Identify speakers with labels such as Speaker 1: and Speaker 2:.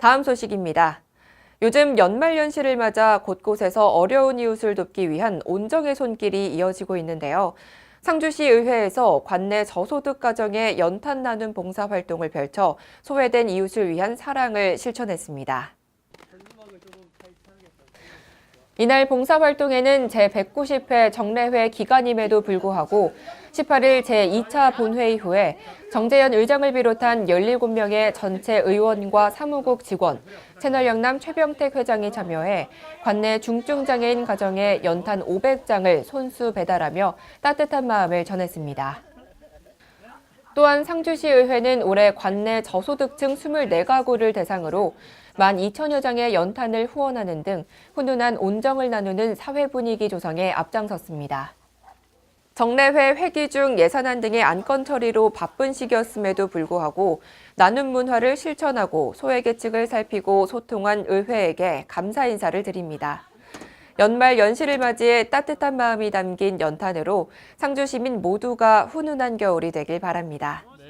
Speaker 1: 다음 소식입니다. 요즘 연말연시를 맞아 곳곳에서 어려운 이웃을 돕기 위한 온정의 손길이 이어지고 있는데요. 상주시 의회에서 관내 저소득 가정의 연탄 나눔 봉사 활동을 펼쳐 소외된 이웃을 위한 사랑을 실천했습니다. 이날 봉사활동에는 제190회 정례회 기간임에도 불구하고 18일 제2차 본회의 후에 정재현 의장을 비롯한 17명의 전체 의원과 사무국 직원, 채널영남 최병택 회장이 참여해 관내 중증장애인 가정에 연탄 500장을 손수 배달하며 따뜻한 마음을 전했습니다. 또한 상주시 의회는 올해 관내 저소득층 24가구를 대상으로 12,000여 장의 연탄을 후원하는 등 훈훈한 온정을 나누는 사회 분위기 조성에 앞장섰습니다. 정례회 회기 중 예산안 등의 안건 처리로 바쁜 시기였음에도 불구하고 나눔 문화를 실천하고 소외계층을 살피고 소통한 의회에게 감사 인사를 드립니다. 연말 연시를 맞이해 따뜻한 마음이 담긴 연탄으로 상주 시민 모두가 훈훈한 겨울이 되길 바랍니다.